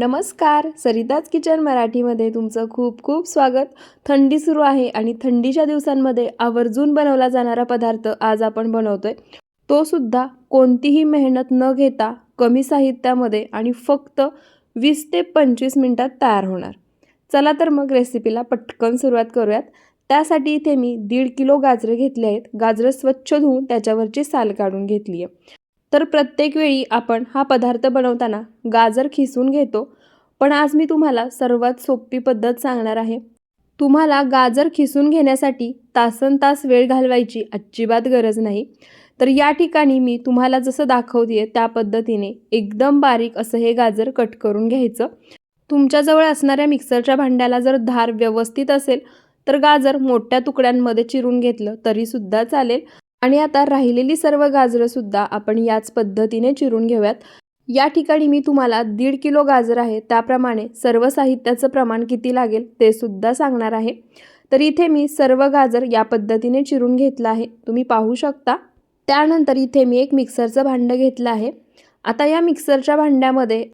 नमस्कार. सरिताज किचन मराठीमध्ये तुमचं खूप खूप स्वागत. थंडी सुरू आहे आणि थंडीच्या दिवसांमध्ये आवर्जून बनवला जाणारा पदार्थ आज आपण बनवतोय. तो सुद्धा कोणतीही मेहनत न घेता कमी साहित्यामध्ये आणि फक्त वीस ते पंचवीस मिनिटात तयार होणार. चला तर मग रेसिपीला पटकन सुरुवात करूयात. त्यासाठी इथे मी दीड किलो गाजरं घेतले आहेत. गाजरं स्वच्छ धुवून त्याच्यावरची साल काढून घेतली आहे तर प्रत्येक वेळी आपण हा पदार्थ बनवताना गाजर खिसून घेतो. पण आज मी तुम्हाला सर्वात सोपी पद्धत सांगणार आहे. तुम्हाला गाजर खिसून घेण्यासाठी तासन तास वेळ घालवायची अजिबात गरज नाही. तर या ठिकाणी मी तुम्हाला जसं दाखवते त्या पद्धतीने एकदम बारीक असं हे गाजर कट करून घ्यायचं. तुमच्याजवळ असणाऱ्या मिक्सरच्या भांड्याला जर धार व्यवस्थित असेल तर गाजर मोठ्या तुकड्यांमध्ये चिरून घेतलं तरीसुद्धा चालेल. आणि आता राहिलेली सर्व गाजरंसुद्धा आपण याच पद्धतीने चिरून घेऊयात. या ठिकाणी मी तुम्हाला दीड किलो गाजर आहे त्याप्रमाणे सर्व साहित्याचं प्रमाण किती लागेल ते सुद्धा सांगणार आहे. तर इथे मी सर्व गाजर या पद्धतीने चिरून घेतलं आहे तुम्ही पाहू शकता. त्यानंतर इथे मी एक मिक्सरचं भांडं घेतलं आहे. आता या मिक्सरच्या भांड्यामध्ये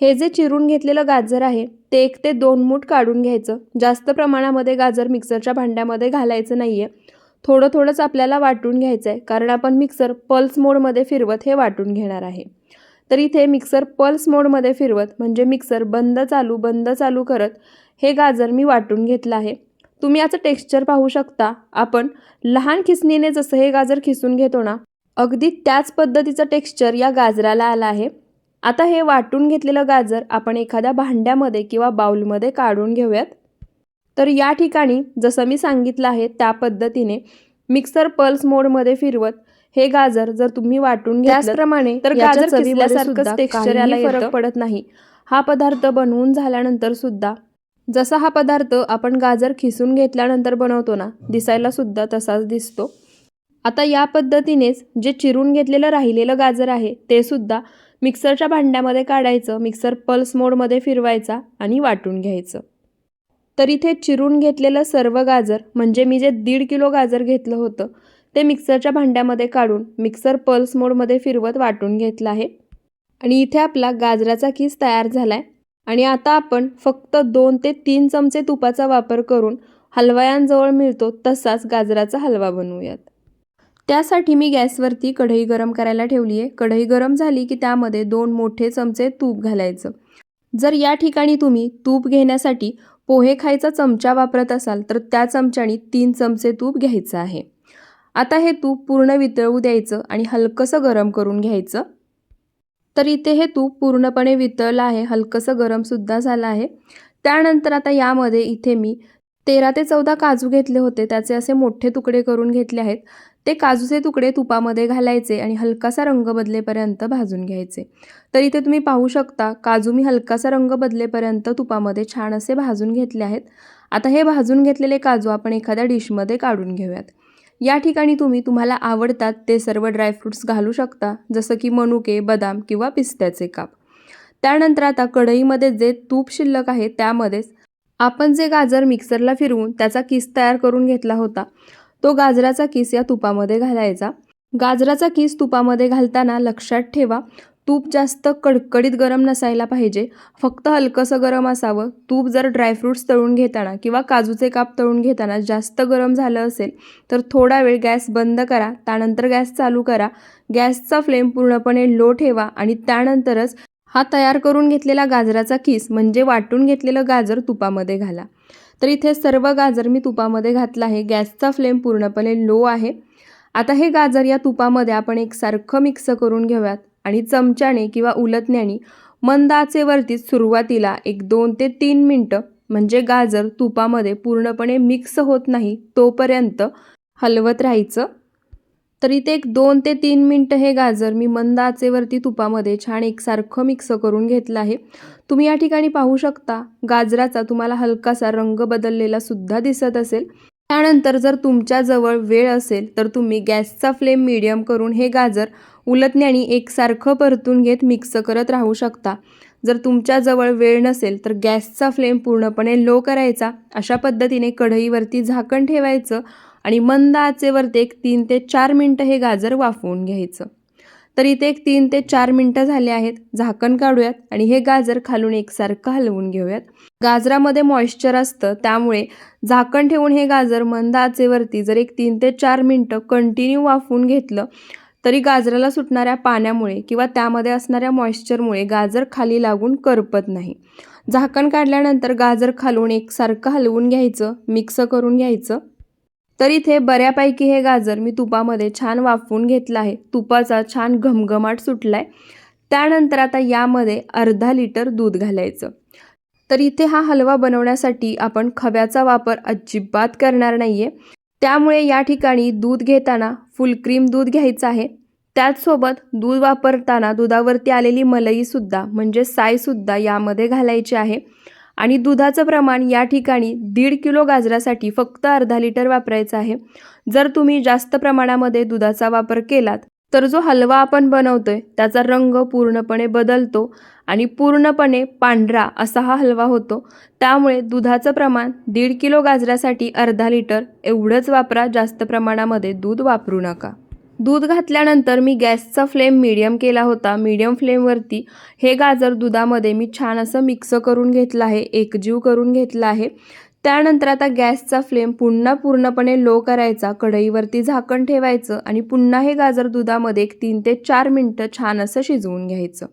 हे जे चिरून घेतलेलं गाजर आहे ते एक ते दोन मूठ काढून घ्यायचं. जास्त प्रमाणामध्ये गाजर मिक्सरच्या भांड्यामध्ये घालायचं नाही आहे थोडं थोडंच आपल्याला वाटून घ्यायचं आहे कारण आपण मिक्सर पल्स मोडमध्ये फिरवत हे वाटून घेणार आहे. तर इथे मिक्सर पल्स मोडमध्ये फिरवत म्हणजे मिक्सर बंद चालू बंद चालू करत हे गाजर मी वाटून घेतलं आहे. तुम्ही याचं टेक्स्चर पाहू शकता. आपण लहान खिसणीने जसं हे गाजर खिसून घेतो ना अगदी त्याच पद्धतीचं टेक्स्चर या गाजराला आलं आहे. आता हे वाटून घेतलेलं गाजर आपण एखाद्या भांड्यामध्ये किंवा बाऊलमध्ये काढून घेऊयात. तर या ठिकाणी जसं मी सांगितलं आहे त्या पद्धतीने मिक्सर पल्स मोडमध्ये फिरवत हे गाजर जर तुम्ही वाटून त्याचप्रमाणे तर गाजर चवील्यासारखंच टेक्स्चर याला फरक पडत नाही. हा पदार्थ बनवून झाल्यानंतर सुद्धा जसा हा पदार्थ आपण गाजर खिसून घेतल्यानंतर बनवतो ना दिसायला सुद्धा तसाच दिसतो. आता या पद्धतीनेच जे चिरून घेतलेलं राहिलेलं गाजर आहे ते सुद्धा मिक्सरच्या भांड्यामध्ये काढायचं मिक्सर पल्स मोडमध्ये फिरवायचा आणि वाटून घ्यायचं. तर इथे चिरून घेतलेलं सर्व गाजर म्हणजे मी जे दीड किलो गाजर घेतलं होतं ते मिक्सरच्या भांड्यामध्ये काढून मिक्सर पल्स मोडमध्ये फिरवत वाटून घेतलं आहे. आणि इथे आपला गाजराचा किस तयार झाला आहे आणि आता आपण फक्त दोन ते तीन चमचे तुपाचा वापर करून हलवायांजवळ मिळतो तसाच गाजराचा हलवा बनवूयात. त्यासाठी मी गॅसवरती कढई गरम करायला ठेवली आहे. कढई गरम झाली की त्यामध्ये दोन मोठे चमचे तूप घालायचं. जर या ठिकाणी तुम्ही तूप घेण्यासाठी पोहे खायचा चमचा वापरत असाल तर त्या चमच्याने तीन चमचे तूप घ्यायचं आहे. आता हे तूप पूर्ण वितळू द्यायचं आणि हलकंसं गरम करून घ्यायचं. तर इथे हे तूप पूर्णपणे वितळलं आहे हलकंसं गरमसुद्धा झालं आहे. त्यानंतर आता यामध्ये इथे मी तेरा ते चौदा काजू घेतले होते. त्याचे असे मोठे तुकडे करून घेतले आहेत. ते काजूचे तुकडे तुपामध्ये घालायचे आणि हलकासा रंग बदलेपर्यंत भाजून घ्यायचे. तर इथे तुम्ही पाहू शकता काजू मी हलकासा रंग बदलेपर्यंत तुपामध्ये छान असे भाजून घेतले आहेत. आता हे भाजून घेतलेले काजू आपण एखाद्या डिशमध्ये काढून घेऊयात. या ठिकाणी तुम्ही तुम्हाला आवडतात ते सर्व ड्रायफ्रूट्स घालू शकता जसं की मनुके बदाम किंवा पिस्त्याचे काप. त्यानंतर आता कढईमध्ये जे तूप शिल्लक आहे त्यामध्येच आपण जे गाजर मिक्सरला फिरवून त्याचा किस तयार करून घेतला होता तो गाजराचा किस या तुपामध्ये घालायचा. गाजराचा किस तुपामध्ये घालताना लक्षात ठेवा तूप जास्त कडकडीत गरम नसायला पाहिजे. फक्त हलकंसं गरम असावं. तूप जर ड्रायफ्रूट्स तळून घेताना किंवा काजूचे काप तळून घेताना जास्त गरम झालं असेल तर थोडा वेळ गॅस बंद करा. त्यानंतर गॅस चालू करा. गॅसचा फ्लेम पूर्णपणे लो ठेवा आणि त्यानंतरच हा तयार करून घेतलेला गाजराचा किस म्हणजे वाटून घेतलेलं गाजर तुपामध्ये घाला. तर इथे सर्व गाजर मी तुपामध्ये घातलं आहे. गॅसचा फ्लेम पूर्णपणे लो आहे. आता हे गाजर या तुपामध्ये आपण एकसारखं मिक्स करून घेऊयात आणि चमच्याने किंवा उलटण्याने मंद आचेवरती सुरुवातीला एक दोन ते तीन मिनटं म्हणजे गाजर तुपामध्ये पूर्णपणे मिक्स होत नाही तोपर्यंत हलवत राहायचं. तर इथे एक दोन ते तीन मिनटं हे गाजर मी मंद आचेवरती तुपामध्ये छान एकसारखं मिक्स करून घेतलं आहे. तुम्ही या ठिकाणी पाहू शकता गाजराचा तुम्हाला हलकासा रंग बदललेला सुद्धा दिसत असेल. त्यानंतर जर तुमच्याजवळ वेळ असेल तर तुम्ही गॅसचा फ्लेम मिडियम करून हे गाजर उलटण्याने एकसारखं परतून घेत मिक्स करत राहू शकता. जर तुमच्याजवळ वेळ नसेल तर गॅसचा फ्लेम पूर्णपणे लो करायचा. अशा पद्धतीने कढईवरती झाकण ठेवायचं. आणि मंद आचेवरती एक तीन ते चार मिनटं हे गाजर वाफवून घ्यायचं. तर इथे एक तीन ते चार मिनटं झाले आहेत. झाकण काढूयात आणि हे गाजर खालून एकसारखं हलवून घेऊयात. गाजरामध्ये मॉइश्चर असतं त्यामुळे झाकण ठेवून हे गाजर मंद आचेवरती जर एक तीन ते चार मिनटं कंटिन्यू वाफवून घेतलं तरी गाजराला सुटणाऱ्या पाण्यामुळे किंवा त्यामध्ये असणाऱ्या मॉइश्चरमुळे गाजर खाली लागून करपत नाही. झाकण काढल्यानंतर गाजर खालून एकसारखं हलवून घ्यायचं मिक्स करून घ्यायचं. तर इथे बऱ्यापैकी हे गाजर मी तुपामध्ये छान वाफवून घेतलं आहे. तुपाचा छान घमघमाट सुटला आहे त्यानंतर आता यामध्ये अर्धा लिटर दूध घालायचं. तर इथे हा हलवा बनवण्यासाठी आपण खव्याचा वापर अजिबात करणार नाही आहे त्यामुळे या ठिकाणी दूध घेताना फुल क्रीम दूध घ्यायचं आहे. त्याचसोबत दूध वापरताना दुधावरती आलेली मलईसुद्धा म्हणजे सायसुद्धा यामध्ये घालायची आहे. आणि दुधाचं प्रमाण या ठिकाणी दीड किलो गाजरासाठी फक्त अर्धा लिटर वापरायचं आहे. जर तुम्ही जास्त प्रमाणामध्ये दुधाचा वापर केलात तर जो हलवा आपण बनवतोय त्याचा रंग पूर्णपणे बदलतो आणि पूर्णपणे पांढरा असा हा हलवा होतो. त्यामुळे दुधाचं प्रमाण दीड किलो गाजरासाठी अर्धा लिटर एवढंच वापरा जास्त प्रमाणामध्ये दूध वापरू नका. दूध घातल्यानंतर मी गॅसचा फ्लेम मीडियम केला होता. मीडियम फ्लेमवरती हे गाजर दुधामध्ये मी छान असं मिक्स करून घेतलं आहे एकजीव करून घेतलं आहे. त्यानंतर आता गॅसचा फ्लेम पुन्हा पूर्णपणे लो करायचा कढईवरती झाकण ठेवायचं आणि पुन्हा हे गाजर दुधामध्ये एक तीन ते चार मिनटं छान असं शिजवून घ्यायचं.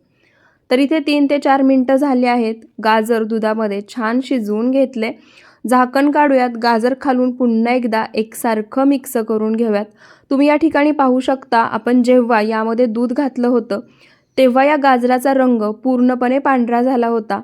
तर इथे तीन ते चार मिनटं झाली आहेत. गाजर दुधामध्ये छान शिजवून घेतले. झाकण काढूयात गाजर खालून पुन्हा एकदा एकसारखं मिक्स करून घेऊयात. तुम्ही या ठिकाणी पाहू शकता आपण जेव्हा यामध्ये दूध घातलं होतं तेव्हा या गाजराचा रंग पूर्णपणे पांढरा झाला होता.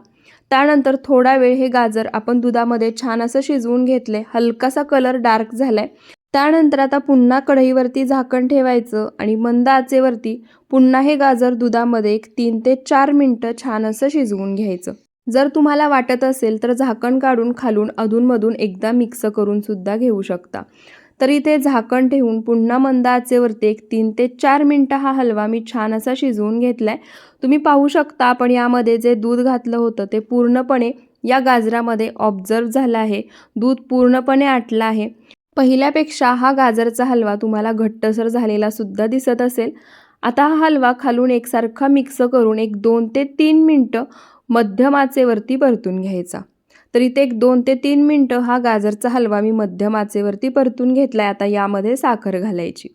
त्यानंतर थोडा वेळ हे गाजर आपण दुधामध्ये छान असं शिजवून घेतले हलकासा कलर डार्क झालाय. त्यानंतर आता पुन्हा कढईवरती झाकण ठेवायचं आणि मंद आचेवरती पुन्हा हे गाजर दुधामध्ये एक तीन ते चार मिनटं छान असं शिजवून घ्यायचं. जर तुम्हाला वाटत असेल तर झाकण काढून खालून अधूनमधून एकदा मिक्स करून सुद्धा घेऊ शकता. तर इथे झाकण ठेवून पुन्हा मंद आचेवरती एक तीन ते चार मिनटं हा हलवा मी छान असा शिजवून घेतला आहे तुम्ही पाहू शकता आपण यामध्ये जे दूध घातलं होतं ते पूर्णपणे या गाजरामध्ये ऑब्झर्व झालं आहे. दूध पूर्णपणे आटलं आहे. पहिल्यापेक्षा हा गाजरचा हलवा तुम्हाला घट्टसर झालेला सुद्धा दिसत असेल. आता हा हलवा खालून एकसारखा मिक्स करून एक दोन ते तीन मिनटं मध्यम आचेवरती परतून घ्यायचा. तर इथे एक दोन ते तीन मिनटं हा गाजरचा हलवा मी मध्यम आचेवरती परतून घेतला आहे आता यामध्ये साखर घालायची.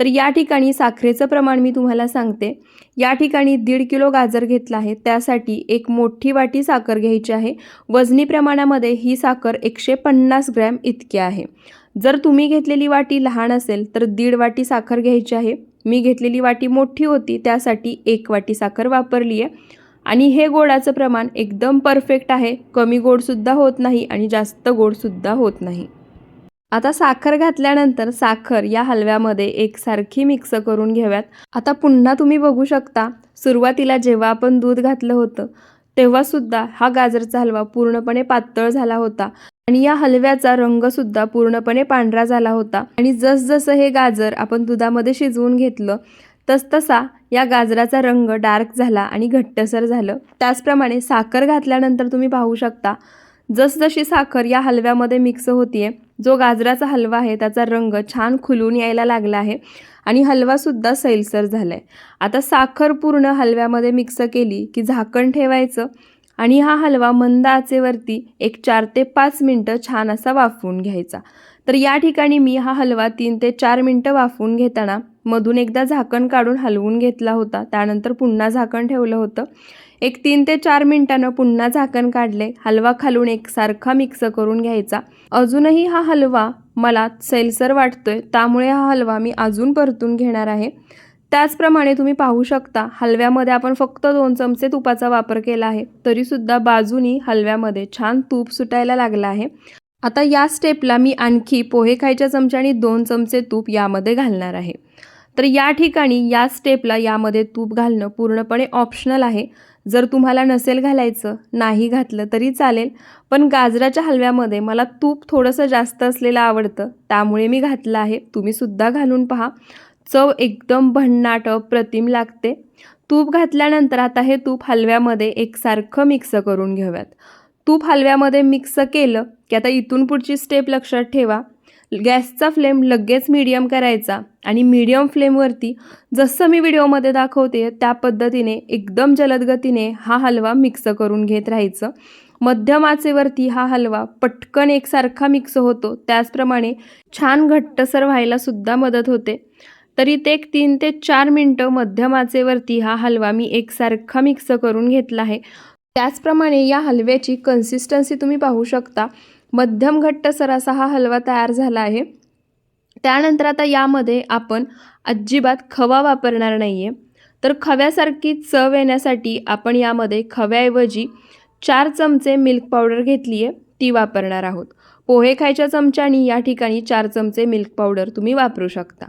तर या ठिकाणी साखरेचं प्रमाण मी तुम्हाला सांगते. या ठिकाणी दीड किलो गाजर घेतला आहे. त्यासाठी एक मोठी वाटी साखर घ्यायची आहे. वजनी प्रमाणामध्ये ही साखर एकशे पन्नास ग्रॅम इतकी आहे. जर तुम्ही घेतलेली वाटी लहान असेल तर दीड वाटी साखर घ्यायची आहे. मी घेतलेली वाटी मोठी होती त्यासाठी एक वाटी साखर वापरली आहे आणि हे गोडाचं प्रमाण एकदम परफेक्ट आहे. कमी गोडसुद्धा होत नाही आणि जास्त गोडसुद्धा होत नाही. आता साखर घातल्यानंतर साखर या हलव्यामध्ये एकसारखी मिक्स करून घ्याव्यात आता पुन्हा तुम्ही बघू शकता सुरुवातीला जेव्हा आपण दूध घातलं होतं तेव्हासुद्धा हा गाजरचा हलवा पूर्णपणे पातळ झाला होता. आणि या हलव्याचा रंगसुद्धा पूर्णपणे पांढरा झाला होता. आणि जसजसं हे गाजर आपण दुधामध्ये शिजवून घेतलं तसतसा या गाजराचा रंग डार्क झाला आणि घट्टसर झालं. त्याचप्रमाणे साखर घातल्यानंतर तुम्ही पाहू शकता जसजशी साखर या हलव्यामध्ये मिक्स होतीये जो गाजराचा हलवा आहे त्याचा रंग छान खुलून यायला लागला आहे आणि हलवासुद्धा सैलसर झाला आहे आता साखर पूर्ण हलव्यामध्ये मिक्स केली की झाकण ठेवायचं आणि हा हलवा मंद आचेवरती एक चार ते पाच मिनटं छान असा वाफवून घ्यायचा. तर या ठिकाणी मी हा हलवा तीन ते चार मिनटं वाफवून घेताना मधून एकदा झाकण काढून हलवून घेतला होता. त्यानंतर पुन्हा झाकण ठेवलं होतं. एक तीन ते चार मिनटानं पुन्हा झाकण काढले. हलवा खालून एकसारखा मिक्स करून घ्यायचा. अजूनही हा हलवा मला सैलसर वाटतोय. त्यामुळे हा हलवा मी अजून परतून घेणार आहे. त्याचप्रमाणे तुम्ही पाहू शकता हलव्यामध्ये आपण फक्त दोन चमचे तुपाचा वापर केला आहे तरीसुद्धा बाजूनी हलव्यामध्ये छान तूप सुटायला लागलं आहे. आता या स्टेपला मी आणखी पोहे खायच्या चमच्याने दोन चमचे तूप यामध्ये घालणार आहे. तर या ठिकाणी या स्टेपला यामध्ये तूप घालणं पूर्णपणे ऑप्शनल आहे. जर तुम्हाला नसेल घालायचं नाही घातलं तरी चालेल. पण गाजराच्या हलव्यामध्ये मला तूप थोडंसं जास्त असलेलं आवडतं त्यामुळे मी घातलं आहे. तुम्हीसुद्धा घालून पहा. चव एकदम भन्नाट प्रतिम लागते. तूप घातल्यानंतर आता हे तूप हलव्यामध्ये एकसारखं मिक्स करून घेऊयात. तूप हलव्यामध्ये मिक्स केलं की आता इथून पुढची स्टेप लक्षात ठेवा. गॅसचा फ्लेम लगेच मीडियम करायचा आणि मीडियम फ्लेमवरती जसं मी व्हिडिओमध्ये दाखवते त्या पद्धतीने एकदम जलद गतीने हा हलवा मिक्स करून घेत राहायचं. मध्यम आचेवरती हा हलवा पटकन एकसारखा मिक्स होतो. त्याचप्रमाणे छान घट्टसर व्हायला सुद्धा मदत होते. तरी ते एक तीन ते चार मिनटं मध्यम आचेवरती हा हलवा मी एकसारखा मिक्स करून घेतला आहे. त्याचप्रमाणे या हलव्याची कन्सिस्टन्सी तुम्ही पाहू शकता. मध्यम घट्ट सरासा हा हलवा तयार झाला आहे. त्यानंतर आता यामध्ये आपण अजिबात खवा वापरणार नाही आहे तर खव्यासारखी चव येण्यासाठी आपण यामध्ये खव्याऐवजी चार चमचे मिल्क पावडर घेतली आहे ती वापरणार आहोत. पोहे खायच्या चमच्यानी या ठिकाणी चार चमचे मिल्क पावडर तुम्ही वापरू शकता.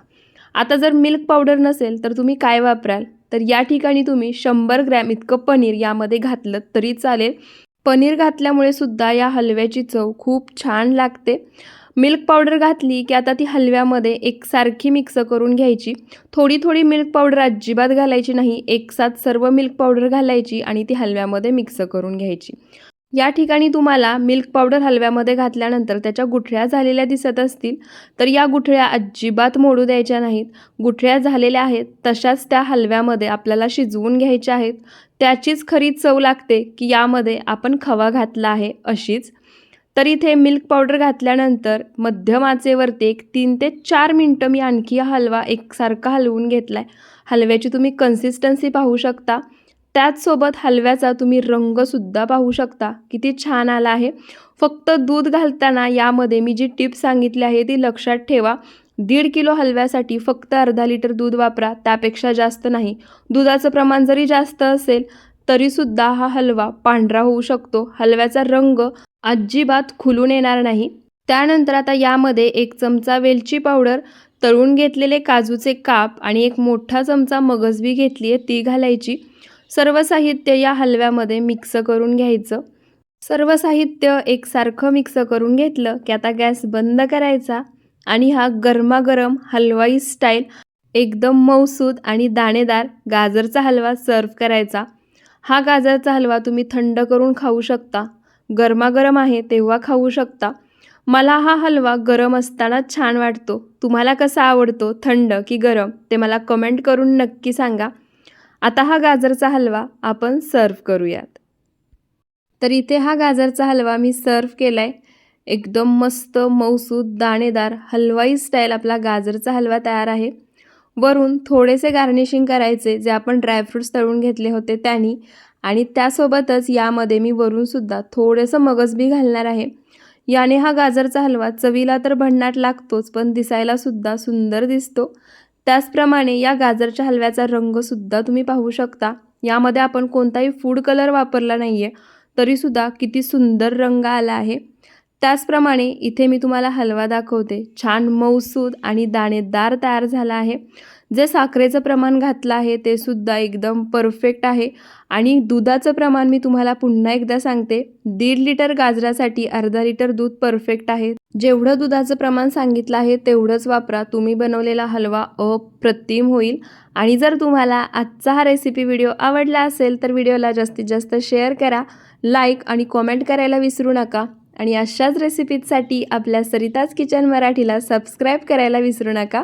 आता जर मिल्क पावडर नसेल तर तुम्ही काय वापराल? तर या ठिकाणी तुम्ही शंभर ग्रॅम इतकं पनीर यामध्ये घातलं तरी चालेल. पनीर घातल्यामुळे सुद्धा या हलव्याची चव खूप छान लागते. मिल्क पावडर घातली की आता ती हलव्यामध्ये एकसारखी मिक्स करून घ्यायची. थोडी थोडी मिल्क पावडर अजिबात घालायची नाही. एकसाथ सर्व मिल्क पावडर घालायची आणि ती हलव्यामध्ये मिक्स करून घ्यायची. या ठिकाणी तुम्हाला मिल्क पावडर हलव्यामध्ये घातल्यानंतर त्याच्या गुठळ्या झालेल्या दिसत असतील तर या गुठळ्या अजिबात मोडू द्यायच्या नाहीत. गुठळ्या झालेल्या आहेत तशाच त्या हलव्यामध्ये आपल्याला शिजवून घ्यायच्या आहेत. त्याचीच खरी चव लागते की यामध्ये आपण खवा घातला आहे अशीच. तर इथे मिल्क पावडर घातल्यानंतर मध्यम आचेवरती एक तीन ते चार मिनटं मी आणखी हा हलवा एकसारखा हलवून घेतला आहे हलव्याची तुम्ही कन्सिस्टन्सी पाहू शकता. त्याचसोबत हलव्याचा तुम्ही रंगसुद्धा पाहू शकता. किती छान आला आहे. फक्त दूध घालताना यामध्ये मी जी टिप सांगितली आहे ती लक्षात ठेवा. दीड किलो हलव्यासाठी फक्त अर्धा लिटर दूध वापरा त्यापेक्षा जास्त नाही. दुधाचं प्रमाण जरी जास्त असेल तरीसुद्धा हा हलवा पांढरा होऊ शकतो. हलव्याचा रंग अजिबात खुलून येणार नाही. त्यानंतर आता यामध्ये एक चमचा वेलची पावडर तळून घेतलेले काजूचे काप आणि एक मोठा चमचा मगजबी घेतली आहे ती घालायची. सर्व साहित्य या हलव्यामध्ये मिक्स करून घ्यायचं. सर्व साहित्य एकसारखं मिक्स करून घेतलं की आता गॅस बंद करायचा आणि हा गरमागरम हलवाई स्टाईल एकदम मौसूद आणि दाणेदार गाजरचा हलवा सर्व करायचा. हा गाजरचा हलवा तुम्ही थंड करून खाऊ शकता. गरमागरम आहे तेव्हा खाऊ शकता. मला हा हलवा गरम असताना छान वाटतो. तुम्हाला कसा आवडतो? थंड की गरम? ते मला कमेंट करून नक्की सांगा. आता हा गाजरचा हलवा आपण सर्व करूयात. तर इथे हा गाजरचा हलवा मी सर्व केला आहे एकदम मस्त मौसूद दाणेदार हलवाई स्टाईल आपला गाजरचा हलवा तयार आहे. वरून थोडेसे गार्निशिंग करायचे जे आपण ड्रायफ्रूट्स तळून घेतले होते त्यांनी. आणि त्यासोबतच यामध्ये मी वरूनसुद्धा थोडंसं मगजबी घालणार आहे. याने हा गाजरचा हलवा चवीला तर भन्नाट लागतोच पण दिसायलासुद्धा सुंदर दिसतो. त्याचप्रमाणे या गाजरच्या हलव्याचा रंगसुद्धा तुम्ही पाहू शकता. यामध्ये आपण कोणताही फूड कलर वापरला नाही आहे तरीसुद्धा किती सुंदर रंग आला आहे. त्याचप्रमाणे इथे मी तुम्हाला हलवा दाखवते. छान मऊसूद आणि दाणेदार तयार झाला आहे. जे साखरेचं प्रमाण घातलं आहे ते सुद्धा एकदम परफेक्ट आहे. आणि दुधाचं प्रमाण मी तुम्हाला पुन्हा एकदा सांगते दीड लिटर गाजरासाठी अर्धा लिटर दूध परफेक्ट आहे. जेवढं दुधाचं प्रमाण सांगितलं आहे तेवढंच वापरा. तुम्ही बनवलेला हलवा अप्रतिम होईल. आणि जर तुम्हाला आजचा हा रेसिपी व्हिडिओ आवडला असेल तर व्हिडिओला जास्तीत जास्त शेअर करा लाईक आणि कॉमेंट करायला विसरू नका. आणि अशाच रेसिपीजसाठी आपल्या सरिताज किचन मराठीला सबस्क्राईब करायला विसरू नका.